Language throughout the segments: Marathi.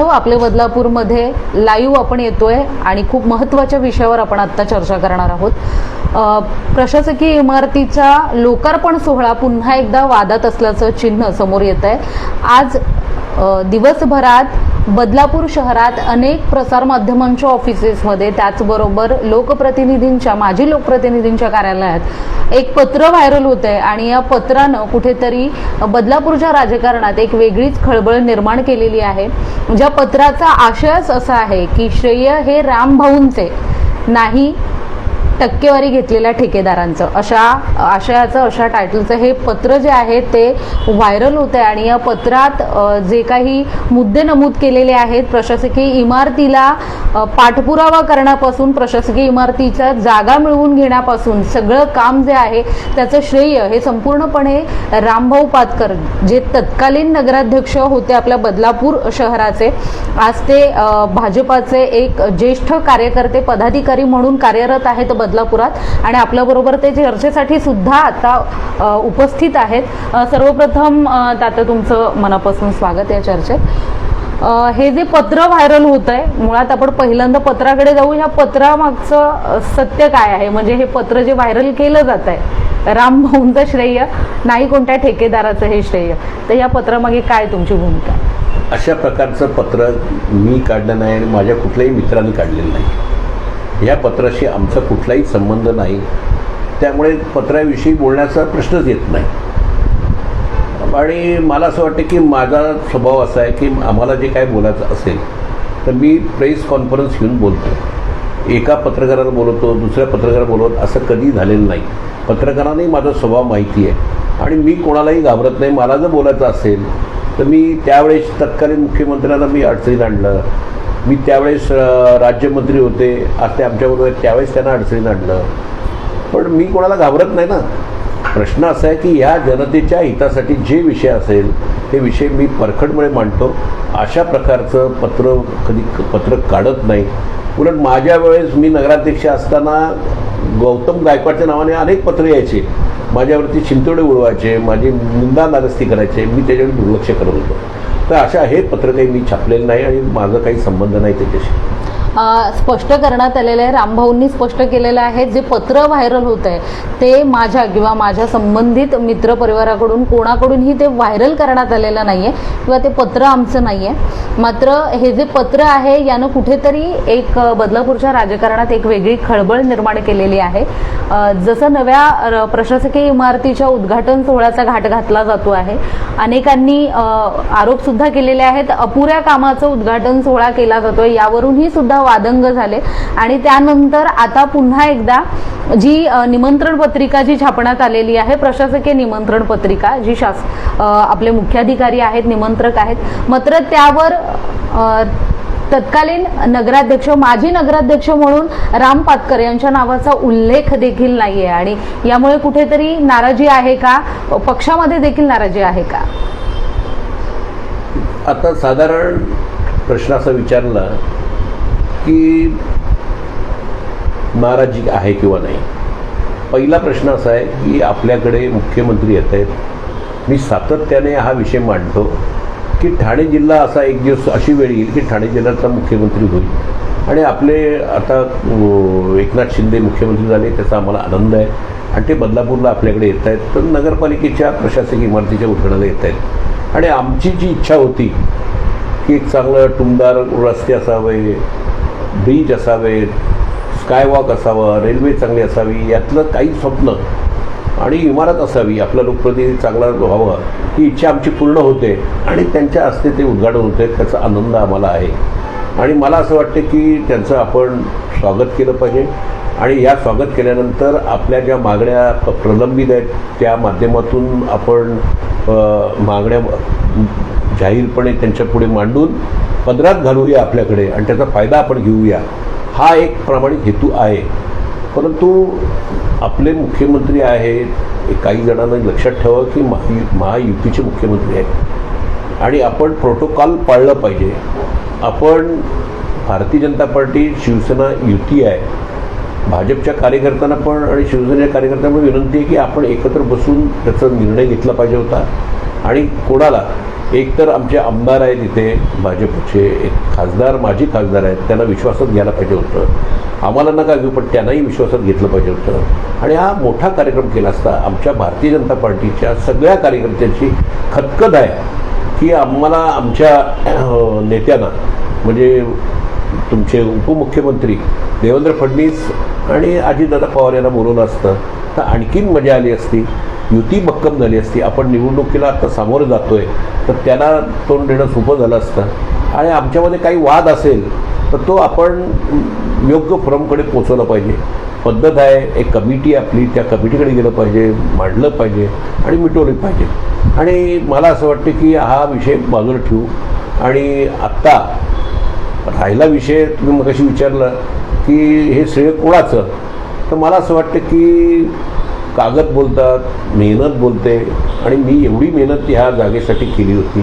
तो आपले बदलापूरमध्ये लाईव्ह आपण येतोय आणि खूप महत्त्वाच्या विषयावर आपण आत्ता चर्चा करणार आहोत. प्रशासकीय इमारतीचा लोकार्पण सोहळा पुन्हा एकदा वादात असल्याचं चिन्ह समोर येत आहे आज दिवसभरात बदलापूर शहरात अनेक प्रसारमाध्यमांच्या ऑफिसेसमध्ये त्याचबरोबर लोकप्रतिनिधींच्या माजी लोकप्रतिनिधींच्या कार्यालयात एक पत्र व्हायरल होत आहे आणि या पत्रानं कुठेतरी बदलापूरच्या राजकारणात एक वेगळीच खळबळ निर्माण केलेली आहे. ज्या पत्राचा आशयच असा आहे की श्रेय हे रामभाऊंचे नाही टक्केवारी घेतलेल्या ठेकेदारांचं. अशा आशयाचं अशा टायटलचं हे पत्र जे आहे ते व्हायरल होत आहे आणि या पत्रात जे काही मुद्दे नमूद केलेले आहेत प्रशासकीय इमारतीला पाठपुरावा करण्यापासून प्रशासकीय इमारतीच्या जागा मिळवून घेण्यापासून सगळं काम जे आहे त्याचं श्रेय हे संपूर्णपणे रामभाऊ पातकर जे तत्कालीन नगराध्यक्ष होते आपल्या बदलापूर शहराचे आज ते भाजपाचे एक ज्येष्ठ कार्यकर्ते पदाधिकारी म्हणून कार्यरत आहेत बदलापुरात. आणि आपल्याबरोबर ते चर्चेसाठी सुद्धा आता उपस्थित आहेत. सर्वप्रथम तात्या तुमचं मनापासून स्वागत या चर्चेत. हे जे पत्र व्हायरल होत आहे मुळात आपण पहिल्यांदा पत्राकडे जाऊ ह्या पत्रामागचं सत्य काय आहे? म्हणजे हे पत्र जे व्हायरल केलं जात आहे रामभाऊंचं श्रेय नाही कोणत्या ठेकेदाराचं हे श्रेय तर या पत्रामागे काय तुमची भूमिका? अशा प्रकारचं पत्र मी काढलं नाही आणि माझ्या कुठल्याही मित्रांनी काढलेलं नाही. या पत्राशी आमचा कुठलाही संबंध नाही. त्यामुळे पत्राविषयी बोलण्याचा प्रश्नच येत नाही. आणि मला असं वाटतं की माझा स्वभाव असा आहे की आम्हाला जे काय बोलायचं असेल तर मी प्रेस कॉन्फरन्स घेऊन बोलतो. एका पत्रकाराला बोलवतो दुसऱ्या पत्रकाराला बोलवत असं कधी झालेलं नाही. पत्रकारांनाही माझा स्वभाव माहिती आहे. आणि मी कोणालाही घाबरत नाही. मला जर बोलायचं असेल तर मी त्यावेळेस तत्कालीन मुख्यमंत्र्यांना मी अडचणीत आणलं. मी त्यावेळेस राज्यमंत्री होते. आज ते आमच्याबरोबर त्यावेळेस त्यांना अडचणीत आणलं. पण मी कोणाला घाबरत नाही ना. प्रश्न असा आहे की ह्या जनतेच्या हितासाठी जे विषय असेल ते विषय मी परखडमुळे मांडतो. अशा प्रकारचं पत्र कधी पत्र काढत नाही. उलट माझ्या वेळेस मी नगराध्यक्ष असताना गौतम गायकवाडच्या नावाने अनेक पत्र यायचे. माझ्यावरती चिंतोडे उडवायचे माझी निंदा नारस्ती करायचे. मी त्याच्याकडे दुर्लक्ष करत होतो. तर अशा हे पत्र काही मी छापलेलं नाही आणि माझा काही संबंध नाही त्याच्याशी. स्पष्ट करण्यात आलेलं आहे. रामभाऊंनी स्पष्ट केलेलं आहे. जे पत्र व्हायरल होत आहे ते माझ्या किंवा माझ्या संबंधित मित्रपरिवाराकडून कोणाकडूनही ते व्हायरल करण्यात आलेलं नाही आहे किंवा ते पत्र आमचं नाही आहे मात्र हे जे पत्र आहे यानं कुठेतरी एक बदलापूरच्या राजकारणात एक वेगळी खळबळ निर्माण केलेली आहे. जसं नव्या र- प्रशासकीय इमारतीच्या उद्घाटन सोहळ्याचा घाट घातला जातो आहे. अनेकांनी आरोपसुद्धा केलेले आहेत. अपुऱ्या कामाचं उद्घाटन सोहळा केला जातोय. यावरूनही सुद्धा वादंग झाले. आणि त्यानंतर आता पुन्हा एकदा जी निमंत्रण पत्रिका जी छापण्यात आलेली आहे प्रशासकीय निमंत्रण पत्रिका जी शास आपले मुख्याधिकारी आहेत निमंत्रक आहेत मात्र त्यावर तत्कालीन नगराध्यक्ष माजी नगराध्यक्ष म्हणून राम पातकर यांच्या नावाचा उल्लेख देखील नाहीये. आणि यामुळे कुठेतरी नाराजी आहे का? पक्षामध्ये देखील नाराजी आहे का? आता साधारण प्रश्न असा विचारला की नाराजी आहे किंवा नाही. पहिला प्रश्न असा आहे की आपल्याकडे मुख्यमंत्री येत आहेत. मी सातत्याने हा विषय मांडतो की ठाणे जिल्हा असा एक दिवस अशी वेळ येईल की ठाणे जिल्ह्याचा मुख्यमंत्री होईल. आणि आपले आता एकनाथ शिंदे मुख्यमंत्री झाले त्याचा आम्हाला आनंद आहे. आणि ते बदलापूरला आपल्याकडे येत आहेत. तर नगरपालिकेच्या प्रशासकीय इमारतीच्या उद्घाटनाला येत आहेत. आणि आमची जी इच्छा होती की एक चांगलं टुमदार रस्ते असावे ब्रिज असावेत स्कायवॉक असावं रेल्वे चांगली असावी यातलं काही स्वप्न आणि इमारत असावी आपला लोकप्रतिनिधी चांगला व्हावा ही इच्छा आमची पूर्ण होते आणि त्यांच्या हस्ते ते उद्घाटन होते त्याचा आनंद आम्हाला आहे. आणि मला असं वाटतं की त्यांचं आपण स्वागत केलं पाहिजे आणि या स्वागत केल्यानंतर आपल्या ज्या मागण्या प्रलंबित आहेत त्या माध्यमातून आपण मागण्या जाहीरपणे त्यांच्या पुढे मांडून पदरात घालूया आपल्याकडे आणि त्याचा फायदा आपण घेऊया. हा एक प्रामाणिक हेतू आहे. परंतु आपले मुख्यमंत्री आहेत काही जणांना लक्षात ठेवा की महा महायुतीचे मुख्यमंत्री आहेत. आणि आपण प्रोटोकॉल पाळलं पाहिजे. आपण भारतीय जनता पार्टी शिवसेना युती आहे. भाजपच्या कार्यकर्त्यांना पण आणि शिवसेनेच्या कार्यकर्त्यांना विनंती आहे की आपण एकत्र बसून त्याचा निर्णय घेतला पाहिजे होता. आणि कोणाला? एक तर आमचे आमदार आहेत इथे भाजपचे एक खासदार माजी खासदार आहेत त्यांना विश्वासात घ्यायला पाहिजे होतं. आम्हाला नका घेऊ पण त्यांनाही विश्वासात घेतलं पाहिजे होतं. आणि हा मोठा कार्यक्रम केला असता आमच्या भारतीय जनता पार्टीच्या सगळ्या कार्यकर्त्यांची खतखत आहे की आम्हाला आमच्या नेत्यांना म्हणजे तुमचे उपमुख्यमंत्री देवेंद्र फडणवीस आणि अजितदादा पवार यांना बोलवलं असतं. तर आणखीन मजा आली असती. युती भक्कम झाली असती. आपण निवडणुकीला आता सामोरं जातोय. तर त्याला तोंड देणं सोपं झालं असतं. आणि आमच्यामध्ये काही वाद असेल तर तो आपण योग्य फॉर्मकडे पोचवला पाहिजे. पद्धत आहे एक कमिटी आपली त्या कमिटीकडे गेलं पाहिजे मांडलं पाहिजे आणि मिटवलं पाहिजे. आणि मला असं वाटतं की हा विषय बाजूला ठेवू. आणि आत्ता राहिला विषय तुम्ही मग विचारलं की हे श्रेय कोणाचं? तर मला असं वाटतं की कागद बोलतात मेहनत बोलते आणि मी एवढी मेहनत ह्या जागेसाठी केली होती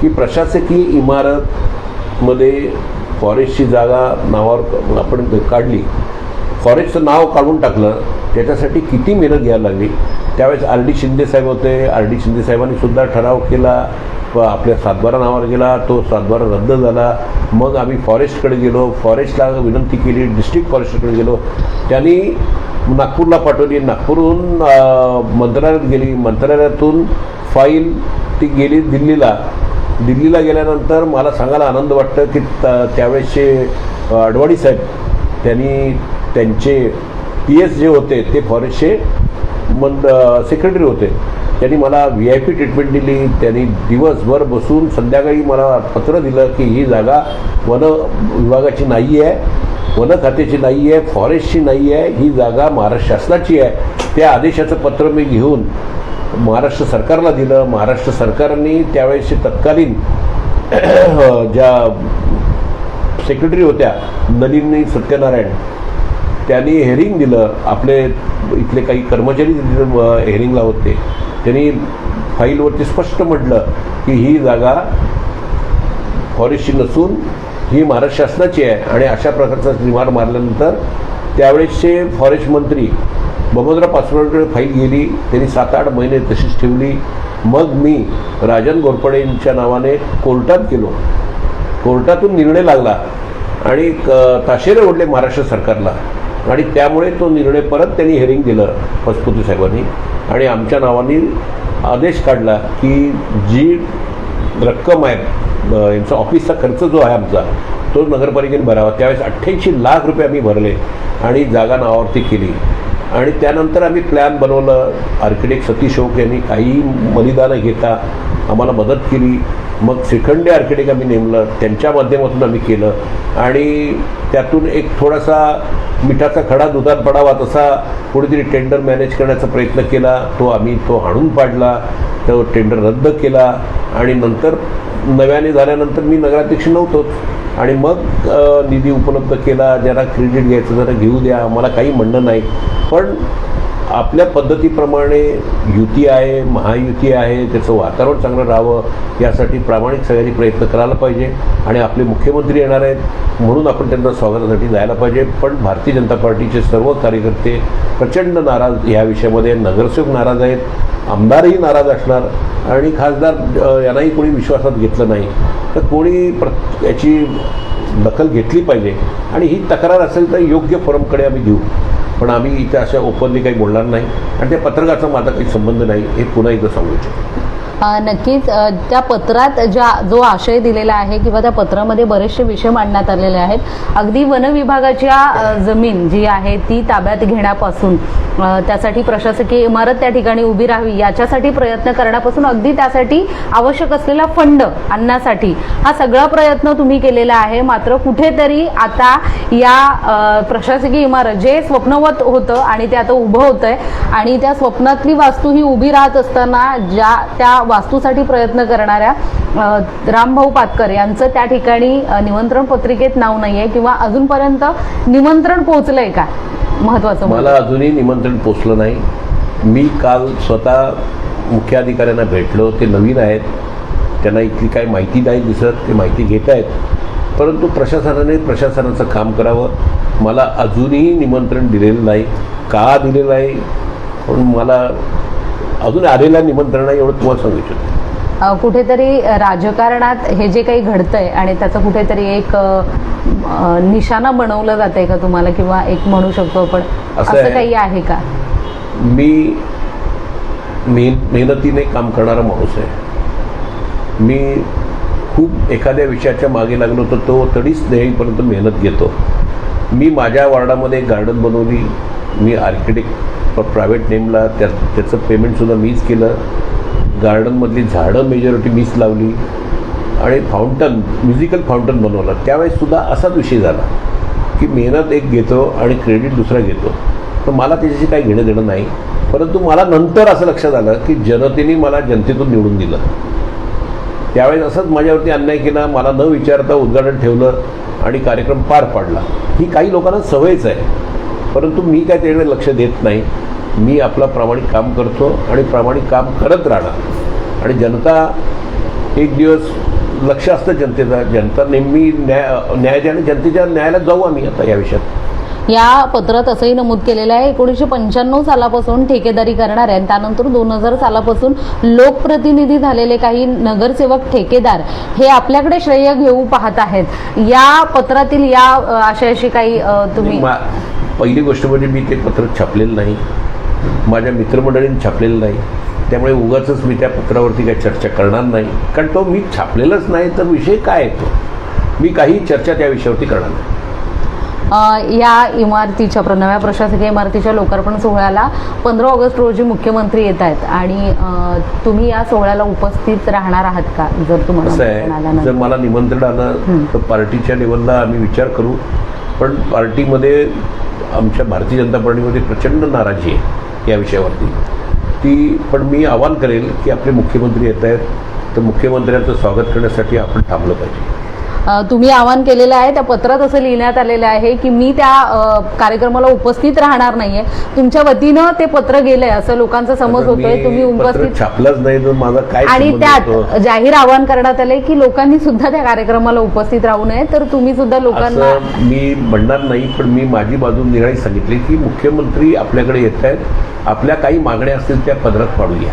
की प्रशासकीय इमारतमध्ये फॉरेस्टची जागा नावावर आपण काढली. फॉरेस्टचं नाव काढून टाकलं. त्याच्यासाठी किती मेहनत घ्यायला लागली? त्यावेळेस आर डी शिंदेसाहेब होते. आर डी शिंदेसाहेबांनी सुद्धा ठराव केला आपल्या सातबारा नावावर गेला तो सातबारा रद्द झाला. मग आम्ही फॉरेस्टकडे गेलो. फॉरेस्टला विनंती केली डिस्ट्रिक्ट फॉरेस्टकडे गेलो. त्यांनी नागपूरला पाठवली. नागपूरहून मंत्रालयात गेली. मंत्रालयातून फाईल ती गेली दिल्लीला. दिल्लीला गेल्यानंतर मला सांगायला आनंद वाटतं की त- त्यावेळेसचे अडवाणी साहेब त्यांनी त्यांचे पी एस जे होते ते फॉरेस्टचे मंद सेक्रेटरी होते. त्यांनी मला व्ही आय पी ट्रीटमेंट दिली त्यांनी दिवसभर बसून संध्याकाळी मला पत्र दिलं की ही जागा वन विभागाची नाही आहे वन खात्याची नाही आहे फॉरेस्टची नाही आहे ही जागा महाराष्ट्र शासनाची आहे. त्या आदेशाचं पत्र मी घेऊन महाराष्ट्र सरकारला दिलं. महाराष्ट्र सरकारने त्यावेळेसचे तत्कालीन ज्या सेक्रेटरी होत्या नलिनी सत्यनारायण त्यांनी हेरिंग दिलं. आपले इथले काही कर्मचारी हेरिंगला होते. त्यांनी फाईलवरती स्पष्ट म्हटलं की ही जागा फॉरेस्टची नसून ही महाराष्ट्र शासनाची आहे आणि अशा प्रकारचा निवार मारल्यानंतर त्यावेळेसचे फॉरेस्ट मंत्री बमोदराव पासवानकडे फाईल गेली त्यांनी सात आठ महिने तशीच ठेवली. मग मी राजन घोरपडेंच्या नावाने कोर्टात गेलो. कोर्टातून निर्णय लागला आणि क- ताशेरे ओढले महाराष्ट्र सरकारला. आणि त्यामुळे तो निर्णय परत त्यांनी हेरिंग दिलं पशुपती साहेबांनी. आणि आमच्या नावाने आदेश काढला की जी रक्कम आहे यांचा ऑफिसचा खर्च जो आहे आमचा तो नगरपालिकेने भरावा. त्यावेळेस अठ्ठ्याऐंशी लाख रुपये आम्ही भरले आणि जागा नावावरती केली. आणि त्यानंतर आम्ही प्लॅन बनवलं. आर्किटेक्ट सतीश ओक यांनी काही बलिदानं घेता आम्हाला मदत केली. मग श्रीखंडे आर्किटेक्ट आम्ही नेमलं त्यांच्या माध्यमातून आम्ही केलं. आणि त्यातून एक थोडासा मिठाचा खडा दुधात पडावा तसा कुठेतरी टेंडर मॅनेज करण्याचा प्रयत्न केला. तो आम्ही तो हाणून पाडला. तो टेंडर रद्द केला. आणि नंतर नव्याने झाल्यानंतर मी नगराध्यक्ष नव्हतोच. आणि मग निधी उपलब्ध केला जरा क्रेडिट घ्यायचं जरा घेऊ द्या मला काही म्हणणं नाही. पण आपल्या पद्धतीप्रमाणे युती आहे महायुती आहे त्याचं वातावरण चांगलं राहावं यासाठी प्रामाणिक सगळ्यांनी प्रयत्न करायला पाहिजे. आणि आपले मुख्यमंत्री येणार आहेत म्हणून आपण त्यांना स्वागतासाठी जायला पाहिजे. पण भारतीय जनता पार्टीचे सर्व कार्यकर्ते प्रचंड नाराज ह्या विषयामध्ये नगरसेवक नाराज आहेत. आमदारही नाराज असणार आणि खासदार यांनाही कोणी विश्वासात घेतलं नाही तर कोणी प्र याची दखल घेतली पाहिजे. आणि ही तक्रार असेल तर योग्य फोरमकडे आम्ही देऊ पण आम्ही इथे अशा ओपनली काही बोलणार नाही. आणि त्या पत्रकाचा माझा काही संबंध नाही हे पुन्हा एकदा सांगू इच्छितो. नक्कीच त्या पत्रात ज्या जो आशय दिलेला आहे किंवा त्या पत्रामध्ये बरेचसे विषय मांडण्यात आलेले आहेत. अगदी वन विभागाच्या जमीन जी आहे ती ताब्यात घेण्यापासून त्यासाठी प्रशासकीय इमारत त्या ठिकाणी उभी राहावी याच्यासाठी प्रयत्न करण्यापासून अगदी त्यासाठी आवश्यक असलेला फंड आणण्यासाठी हा सगळा प्रयत्न तुम्ही केलेला आहे. मात्र कुठेतरी आता या प्रशासकीय इमारत जे स्वप्नवत होतं आणि ते आता उभं होतं आहे आणि त्या स्वप्नातली वास्तू ही उभी राहत असताना ज्या त्या वास्तूसाठी प्रयत्न करणाऱ्या रामभाऊ पातकर यांचं त्या ठिकाणी निमंत्रण पत्रिकेत नाव नाही आहे किंवा अजूनपर्यंत निमंत्रण पोहोचलंय का? महत्वाचं मला अजूनही निमंत्रण पोचलं नाही. मी काल स्वतः मुख्याधिकाऱ्यांना भेटलो ते नवीन आहेत. त्यांना इथली काही माहिती नाही दिसत ते माहिती घेत आहेत. परंतु प्रशासनाने प्रशासनाचं काम करावं. मला अजूनही निमंत्रण दिलेलं नाही. का दिलेलं नाही? पण मला अजून आलेल्या निमंत्रण आहे एवढं तुम्हाला सांगू इच्छितो कुठेतरी राजकारणात हे जे काही घडतंय आणि त्याचं कुठेतरी एक निशाणा बनवलं जात आहे का तुम्हाला किंवा एक म्हणू शकतो आपण? असं. काही आहे का? मी मेहन मेहनतीने काम करणारा माणूस आहे. मी खूप एखाद्या विषयाच्या मागे लागलो तर तो तडीच नेईपर्यंत मेहनत घेतो. मी माझ्या वार्डामध्ये गार्डन बनवली. मी आर्किटेक्ट प्रायव्हेट नेमला त्या त्याचं पेमेंटसुद्धा मीच केलं. गार्डनमधली झाडं मेजॉरिटी मीच लावली. आणि फाउंटन म्युझिकल फाउंटन बनवलं. त्यावेळेससुद्धा असाच विषय झाला की मेहनत एक घेतो आणि क्रेडिट दुसरा घेतो. तर मला त्याच्याशी काही घेणं देणं नाही. परंतु मला नंतर असं लक्षात आलं की जनतेने मला जनतेतून निवडून दिलं. त्यावेळेस असंच माझ्यावरती अन्याय केला मला न विचारता उद्घाटन ठेवलं आणि कार्यक्रम पार पाडला. ही काही लोकांना सवयच आहे. परंतु मी काय त्याकडे लक्ष देत नाही. मी आपलं प्रामाणिक काम करतो आणि प्रामाणिक काम करत राहणार. आणि जनता एक दिवस लक्ष असतं जनतेचा. जनता नेहमी न्याय न्याय आणि जनतेच्या न्यायाला जाऊ आम्ही आता या विषयात. या पत्रात असंही नमूद केलेलं आहे एकोणीसशे पंच्याण्णव सालापासून ठेकेदारी करणार आहे आणि त्यानंतर दोन हजार सालापासून लोकप्रतिनिधी झालेले काही नगरसेवक ठेकेदार हे आपल्याकडे श्रेय घेऊ पाहत आहेत. या पत्रातील या आशयाशी काही तुम्ही पहिली गोष्ट म्हणजे मी ते पत्र छापलेलं नाही. माझ्या मित्रमंडळींनी छापलेलं नाही. त्यामुळे उगाच मी त्या पत्रावरती काही चर्चा करणार नाही. कारण तो मी छापलेलंच नाही तर विषय काय येतो मी काही चर्चा त्या विषयावरती करणार नाही. या इमारतीच्या नव्या प्रशासकीय इमारतीच्या लोकार्पण सोहळ्याला पंधरा ऑगस्ट रोजी मुख्यमंत्री येत आहेत. आणि तुम्ही या सोहळ्याला उपस्थित राहणार आहात का जर तुम्हाला जर मला निमंत्रण आलं. तर पार्टीच्या लेवलला आम्ही विचार करू. पण पार्टीमध्ये आमच्या भारतीय जनता पार्टीमध्ये प्रचंड नाराजी आहे या विषयावरती. ती पण मी आवाहन करेल की आपले मुख्यमंत्री येत आहेत तर मुख्यमंत्र्यांचं स्वागत करण्यासाठी आपण थांबलं पाहिजे. तुम्ही आवाहन केलेलं आहे त्या पत्रात असं लिहिण्यात आलेलं आहे की मी त्या कार्यक्रमाला उपस्थित राहणार नाहीये तुमच्या वतीनं ते पत्र गेलंय असं लोकांचा समज होतोय तुम्ही उपस्थित छापलंच नाही माझा काय आणि? त्यात जाहीर आवाहन करण्यात आलंय की लोकांनी सुद्धा त्या कार्यक्रमाला उपस्थित राहू नये तर तुम्ही सुद्धा लोकांना मी म्हणणार नाही पण मी माझी बाजू निर्णय सांगितली की मुख्यमंत्री आपल्याकडे येत आहेत आपल्या काही मागण्या असतील त्या पदरात पाडूया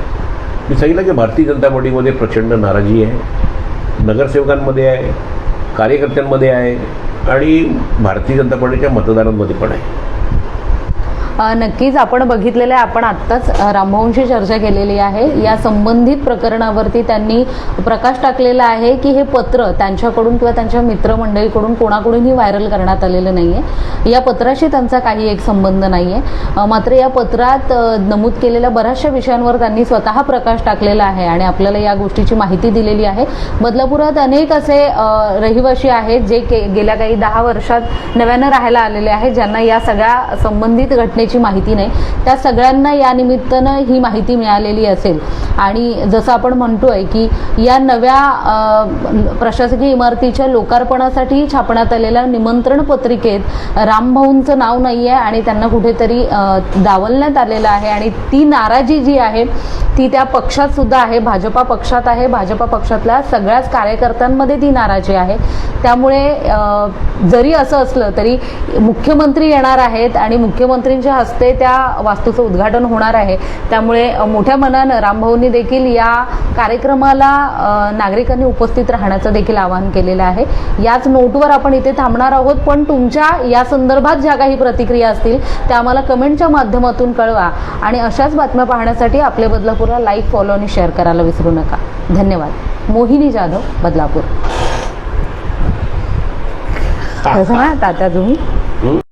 मी सांगितलं की भारतीय जनता पार्टीमध्ये प्रचंड नाराजी आहे नगरसेवकांमध्ये आहे कार्यकर्त्यांमध्ये आहे आणि भारतीय जनता पार्टीच्या मतदारांमध्ये पण आहे. नक्कीच आपण बघितलेलं आहे आपण आत्ताच रामभाऊंशी चर्चा केलेली आहे. या संबंधित प्रकरणावरती त्यांनी प्रकाश टाकलेला आहे की हे पत्र त्यांच्याकडून किंवा त्यांच्या मित्रमंडळीकडून कोणाकडूनही व्हायरल करण्यात आलेलं नाही आहे या पत्राशी त्यांचा काही एक संबंध नाही आहे मात्र या पत्रात नमूद केलेल्या बऱ्याचशा विषयांवर त्यांनी स्वतः प्रकाश टाकलेला आहे आणि आपल्याला या गोष्टीची माहिती दिलेली आहे. बदलापुरात अनेक असे रहिवासी आहेत जे के- गेल्या काही दहा वर्षात नव्यानं राहायला आलेले आहेत ज्यांना या सगळ्या संबंधित याची माहिती नाही. त्या सगळ्यांना या निमित्तानं ही माहिती मिळालेली असेल. आणि जसं आपण म्हणतोय की या नव्या प्रशासकीय इमारतीच्या लोकार्पणासाठी छापण्यात आलेल्या निमंत्रण पत्रिकेत रामभाऊंचं नाव नाही आहे आणि त्यांना कुठेतरी दावलण्यात आलेलं आहे आणि ती नाराजी जी आहे ती त्या पक्षात सुद्धा आहे भाजपा पक्षात आहे. भाजपा पक्षातल्या सगळ्याच कार्यकर्त्यांमध्ये ती नाराजी आहे. त्यामुळे जरी असं असलं तरी मुख्यमंत्री येणार आहेत आणि मुख्यमंत्रींच्या हस्ते त्या वास्तूचं उद्घाटन होणार आहे. त्यामुळे मोठ्या मनानं रामभाऊंनी देखील या कार्यक्रमाला नागरिकांनी उपस्थित राहण्याचं देखील आवाहन केलेलं आहे. याच नोटवर आपण इथे थांबणार आहोत पण तुमच्या या संदर्भात ज्या काही प्रतिक्रिया असतील त्या आम्हाला कमेंटच्या माध्यमातून कळवा. आणि अशाच बातम्या पाहण्यासाठी आपले बदलापूरला लाईक फॉलो आणि शेअर करायला विसरू नका. धन्यवाद. मोहिनी जाधव बदलापूर. तात्या तुम्ही?